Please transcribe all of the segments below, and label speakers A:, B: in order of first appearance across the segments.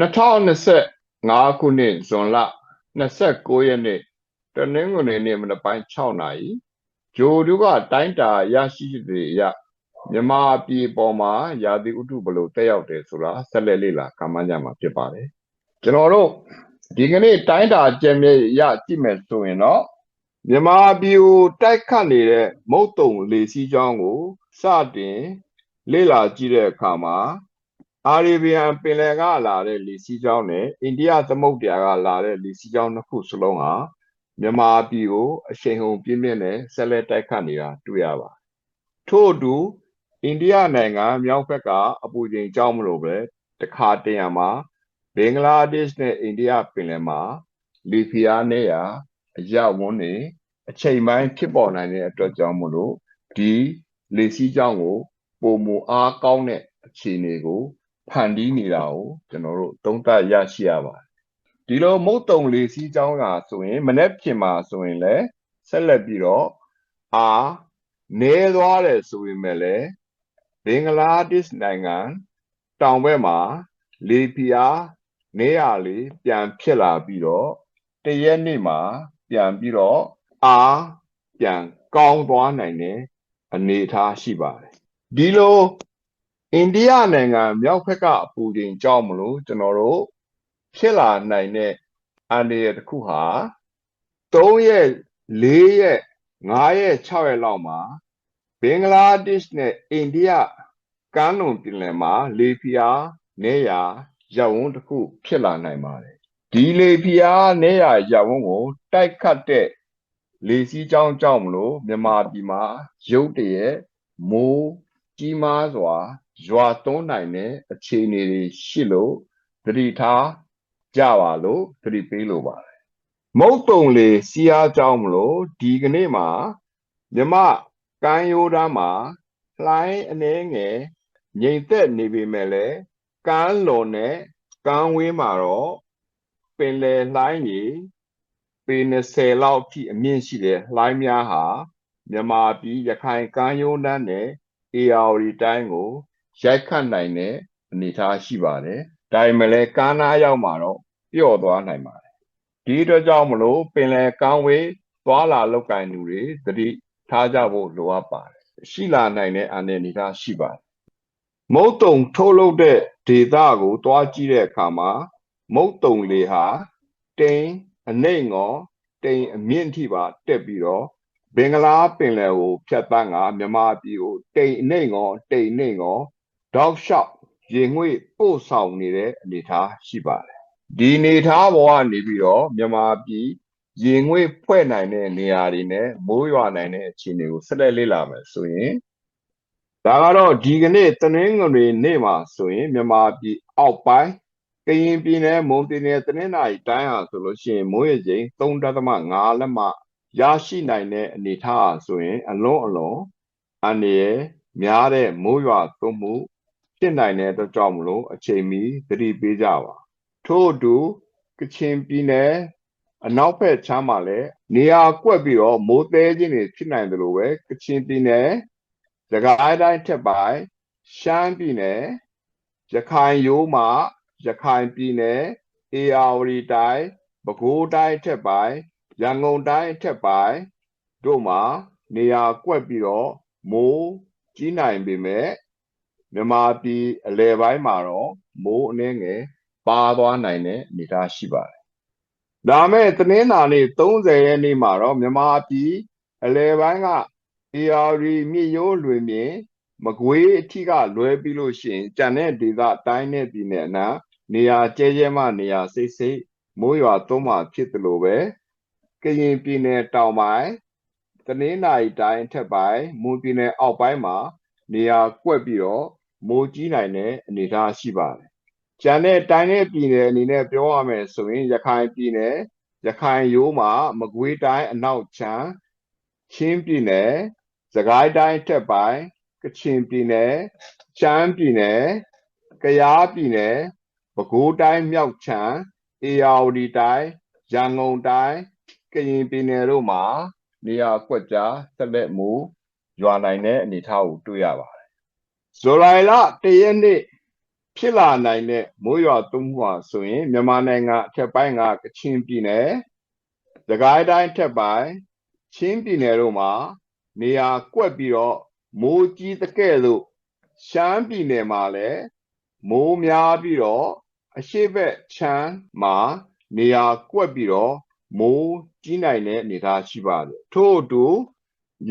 A: 2025ခုနှစ်ဇွန်လ29ရက်နေ့တနင်္ဂနွေနေ့မနက်ပိုင်း6နာရီဂျိုဒုကတိုင်းတာရရှိတွေအရမြန်မာပြည်ပေါ်မှာရာသီဥတုဘယ်လိုတက်ရောက်တယ်ဆိုတာဆက်လက်လေ့လာကမ်းမကြမှာဖြစ်ပါတယ်ကျွန်တော်တို့ဒီကနေ့တိုင်းတာကျက်မြဲရကြည့်မယ်ဆိုရင်တော့မြန်မာပြည်ကိုတိုက်ခတ်နေတဲ့မုတ်တုံလေစီးကြောင်းကိုစတင်လေ့လာကြည့်တဲ့အခါမှာ အာရေဗီယန်ပင်လယ်ကလာတဲ့လေစီးကြောင်းနဲ့အိန္ဒိယသမုဒ္ဒရာကလာတဲ့လေစီးကြောင်းနှစ်ခုစလုံးဟာမြန်မာပြည်ကိုအရှိန်ဟုန်ပြင်းပြင်းနဲ့ဆက်လက်တိုက်ခတ်နေတာတွေ့ရပါတယ်။ထို့အတူအိန္ဒိယနိုင်ငံမြောက်ဘက်ကအပူချိန်ကြောင်းမလို့ပဲတခါတရံမှာဘင်္ဂလားဒေ့ရှ်နဲ့အိန္ဒိယပင်လယ်မှာလီဖီယာနဲ့ရာအရဝန်းနေအချိန်ပိုင်းဖြစ်ပေါ်နိုင်တဲ့အတွက်ကြောင့်မလို့ဒီလေစီးကြောင်းကိုပုံမူအားကောင်းတဲ့အခြေအနေကို ဖန်တီးနေတာကိုကျွန်တော်တို့သုံးသပ်ရရှိရပါတယ်ဒီလိုမုတ်တုံလေးစီးကြောင်းကဆိုရင်မနေ့ပြင်မှာဆိုရင်လည်းဆက်လက်ပြီးတော့အာနေသွားတယ်ဆိုရင်လည်းဘင်္ဂလားဒေ့ရှ်နိုင်ငံတောင်ဘက်မှာလေပြာနေရလေးပြန်ဖြစ်လာပြီးတော့တရက်နေ့မှာပြန်ပြီးတော့အာပြန်ကောင်းသွားနိုင်တဲ့အနေအထားရှိပါတယ်ဒီလို အိန္ဒိယနိုင်ငံမြောက်ဘက်ကအပူချိန်ကြောက်မလို့ကျွန်တော်တို့ဖြစ်လာနိုင်တဲ့အန္တရာယ်တစ်ခုဟာ3ရက်4ရက်5ရက်6ရက်လောက်မှာဘင်္ဂလားဒေ့ရှ်နဲ့အိန္ဒိယကမ်းလွန်ပြည်လယ်မှာလေဖီယာနေရရပ်ဝန်းတစ်ခု ဖြစ်လာနိုင်ပါတယ်ဒီလေဖီယာနေရရပ်ဝန်းကို တိုက်ခတ်တဲ့လေစီးကြောင်းကြောင့်မလို့မြန်မာပြည်မှာရုတ်တရက်မိုးကြီးမားစွာ ရွာသွန်းနိုင်တဲ့အခြေအနေတွေရှိလို့သတိထားကြပါလို့သတိပေးလိုပါတယ်မုတ်တုံလေစီးအားကြောင်းမလို့ဒီကနေ့မှာမြမကမ်းရိုးတန်းမှာလှိုင်းအနေငယ်ငြိမ်သက်နေပေမဲ့လည်းကမ်းလွန်နဲ့ကမ်းဝေးမှာတော့ပင်လယ်လှိုင်းကြီးပေ20လောက်ထိအမြင့်ရှိတဲ့လှိုင်းများဟာမြန်မာပြည်ရခိုင်ကမ်းရိုးတန်းနဲ့အေရဝတီတိုင်းကို ရိုက်ခတ်နိုင်တဲ့အနေအထားရှိပါတယ်။ဒါပေမဲ့လည်းကားနာရောက်မှာတော့ပျော့သွားနိုင်ပါတယ်။ဒီအတွက်ကြောင့်မလို့ပင်လယ်ကမ်းဝေးသွားလာလောက်ကင်သူတွေသတိထားကြဖို့လိုအပ်ပါတယ်။ရှိလာနိုင်တဲ့အနေအထားရှိပါတယ်။မုတ်တုံထုတ်လုပ်တဲ့ဒေတာကိုတွားကြည့်တဲ့အခါမှာမုတ်တုံလေဟာတိမ်အနှိမ်ငေါတိမ်အမြင့်ထိပါတက်ပြီးတော့ဘင်္ဂလားပင်လယ်ကိုဖြတ်တန်းကမြန်မာပြည်ကိုတိမ်အနှိမ်ငေါတိမ်နှိမ်ငေါ တောက်လျှောက်ရေငွေ့ပို့ဆောင်နေတဲ့အနေအထားရှိပါတယ်ဒီအနေအထားပေါ်ကနေပြီးတော့မြန်မာပြည်ရေငွေ့ဖွဲ့နိုင်တဲ့နေရာတွေနဲ့မိုးရွာနိုင်တဲ့အခြေအနေကိုဆက်လက်လေ့လာမယ်ဆိုရင်ဒါကတော့ဒီကနေ့တနင်္ဂနွေနေ့မှာဆိုရင်မြန်မာပြည်အောက်ပိုင်းကရင်ပြည်နယ်မွန်ပြည်နယ်တနင်္သာရီတိုင်းဟာဆိုလို့ရှိရင်မိုးရေချိန်3.5လက်မှရရှိနိုင်တဲ့အနေအထားဆိုရင် အလုံးအလုံးအနေရများတဲ့မိုးရွာသွန်းမှု ဖြစ်နိုင်တဲ့အတွက်ကြောင့်မလို့အချိန်မီသတိပေးကြပါထို့အတူကချင်ပြည်နယ်အနောက်ဘက်ခြမ်းမှာလည်းနေရာကွက်ပြီးတော့မိုးသေးခြင်းတွေဖြစ်နိုင်တယ်လို့ပဲကချင်ပြည်နယ်သခိုင်းတိုင်းထက်ပိုင်းရှမ်းပြည်နယ်ရခိုင်ရိုးမှာရခိုင်ပြည်နယ်အေရဝတီတိုင်းပဲခူးတိုင်းထက်ပိုင်းရန်ကုန်တိုင်းထက်ပိုင်းတို့မှာနေရာကွက်ပြီးတော့မိုးကြီးနိုင်ပေမဲ့ မြန်မာပြည်အလယ်ပိုင်းမှာတော့မိုးအနှဲငယ်ပါသွားနိုင်တဲ့အနေအထားရှိပါတယ်။ဒါမဲ့တနင်္လာနေ့30ရက်နေ့မှာတော့မြန်မာပြည်အလယ်ပိုင်းက AR မြစ်ရိုးလွင်ပြင်မကွေးအထိကလွဲပြီးလို့ရှိရင်ကြံတဲ့ဒေသတိုင်းနဲ့ပြည်နယ်အနားနေရာကျဲကျဲမှနေရာစိတ်စိတ်မိုးရွာသွန်းမှဖြစ်တယ်လို့ပဲကရင်ပြည်နယ်တောင်ပိုင်းတနင်္လာရီတိုင်းထက်ပိုင်းမွန်ပြည်နယ်အောက်ပိုင်းမှာနေရာကွက်ပြီးတော့ မိုးကြီးနိုင်တဲ့အနေအထားရှိပါတယ်။ကျန်တဲ့တိုင်းနဲ့ပြည်နယ်အနေနဲ့ပြောရမယ်ဆိုရင်ရခိုင်ပြည်နယ်ရခိုင်ရိုးမှာမကွေးတိုင်းအနောက်ချမ်းချင်းပြည်နယ်စကိုင်းတိုင်းထက်ပိုင်းကချင်ပြည်နယ်ရှမ်းပြည်နယ်ကယားပြည်နယ်ပဲခူးတိုင်းမြောက်ချမ်းအေရဝတီတိုင်းရန်ကုန်တိုင်းကရင်ပြည်နယ်တို့မှာနေရာကွက်ကြားဆက်လက်မှုရွာနိုင်တဲ့အနေအထားကိုတွေ့ရပါတယ် ဇူလိုင်လ၁ရက်နေ့ဖြစ်လာနိုင်တဲ့မိုးရွာသွန်းမှုဟာဆိုရင်မြန်မာနိုင်ငံအထက်ပိုင်းကကချင်ပြည်နယ်၊သခိုင်းတိုင်းအထက်ပိုင်းချင်းပြည်နယ်တို့မှာနေရာကွက်ပြီးတော့မိုးကြီးတဲ့ကဲ့သို့ရှမ်းပြည်နယ်မှာလည်းမိုးများပြီးတော့အရှိဘက်ချမ်းမှာနေရာကွက်ပြီးတော့မိုးကြီးနိုင်တဲ့အနေအထားရှိပါတယ်ထို့အတူ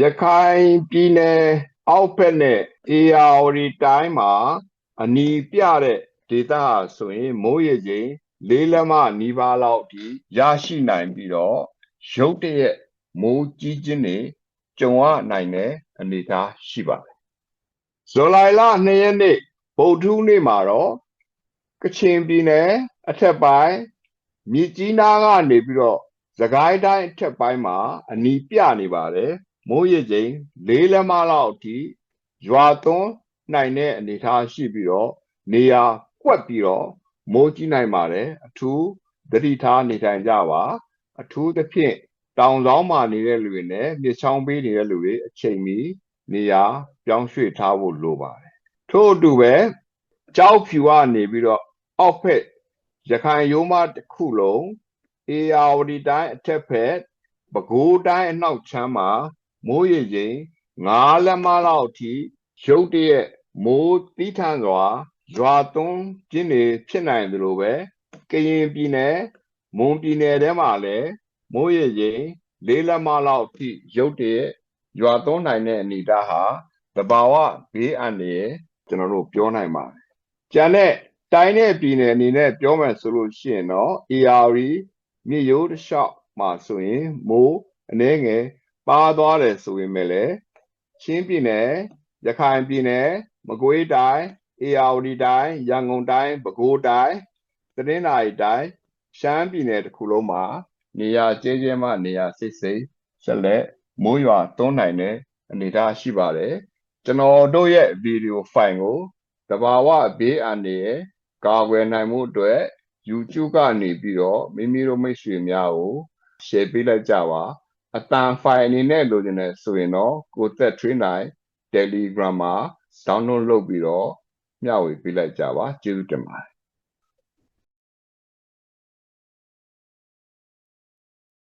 A: ရခိုင်ပြည်နယ် အောက်ဘက်နဲ့အေရဝတီတိုင်းမှာအနီးပြတဲ့ဒေသဟာဆိုရင် မိုးရေချိန်လေးလက်မနီးပါးလောက်ဒီရရှိနိုင်ပြီးတော့ရုတ်တရက်မိုးကြီးခြင်းတွေကြုံရနိုင်တဲ့အနေအထားရှိပါတယ်ဇူလိုင်လ2ရက်နေ့ဗုဒ္ဓဟူးနေ့မှာတော့ကချင်ပြည်နယ်အထက်ပိုင်းမြစ်ကြီးနားကနေပြီးတော့သခိုင်းတိုင်းအထက်ပိုင်းမှာအနီးပြနေပါတယ် မိုးရေချိန်လေးလက်မလောက်အထိရွာသွန်းနိုင်တဲ့အနေအထားရှိပြီးတော့နေရာကွက်ပြီးတော့မိုးကြီးနိုင်ပါတယ်အထူးသတိထားနေထိုင်ကြပါ အထူးသဖြင့်တောင်ဆောင်မှာနေတဲ့လူတွေနဲ့မြစ်ချောင်းပေးနေတဲ့လူတွေအချိန်မီနေရာပြောင်းရွှေ့ထားဖို့လိုပါတယ်ထို့အတူပဲကြောက်ဖြူကနေပြီးတော့အောက်ဖက်ရခိုင်ရိုးမတစ်ခုလုံးအေယာဝတီတိုင်းအထက်ဖက်ပဲခူးတိုင်းအနောက်ချမ်းမှာ မိုးရေချိန်9လက်မလောက်အထိရုတ်တရက်မိုးတီးထန်စွာရွာသွန်းခြင်းတွေဖြစ်နိုင်သလိုပဲကရင်ပြည်နယ်မွန်ပြည်နယ်ထဲမှာလည်းမိုးရေချိန်လေးလက်မလောက်အထိရုတ်တရက်ရွာသွန်းနိုင်တဲ့အနေအထားဟာတဘာဝဘေးအန္တရာယ်ကျွန်တော်တို့ပြောနိုင်ပါတယ်။ကျန်တဲ့တိုင်းနဲ့ပြည်နယ်အနေနဲ့ပြောမယ်ဆိုလို့ရှိရင်တော့ AR မြေရိုးတစ်လျှောက်မှာဆိုရင်မိုးအနည်းငယ် ပါသွားတယ်ဆိုရင်လည်းချင်းပြည်နယ်ရခိုင်ပြည်နယ်မကွေးတိုင်းအေရဝတီတိုင်းရန်ကုန်တိုင်းပဲခူးတိုင်းသတရင်သာရီတိုင်းရှမ်းပြည်နယ်တစ်ခုလုံးမှာ နေရာကျဲကျဲမှနေရာစိတ်စိတ်ဆက်လက်မိုးရွာသွန်းနိုင်တဲ့အနေအထားရှိပါတယ်ကျွန်တော်တို့ရဲ့ဗီဒီယိုဖိုင်ကိုတဘာဝဘေးအန္တရာယ်ကာကွယ်နိုင်မှုအတွက် YouTube ကနေပြီးတော့မိမိတို့မိတ်ဆွေများကို share ပေးလိုက်ကြပါ အတန်ဖိုင်အနေနဲ့လိုချင်တယ်ဆိုရင်တော့ကိုသက်ထွေးနိုင် Telegram မှာ download လုပ်ပြီးတော့မျှဝေပေးလိုက်ကြပါကျေးဇူးတင်ပါတယ်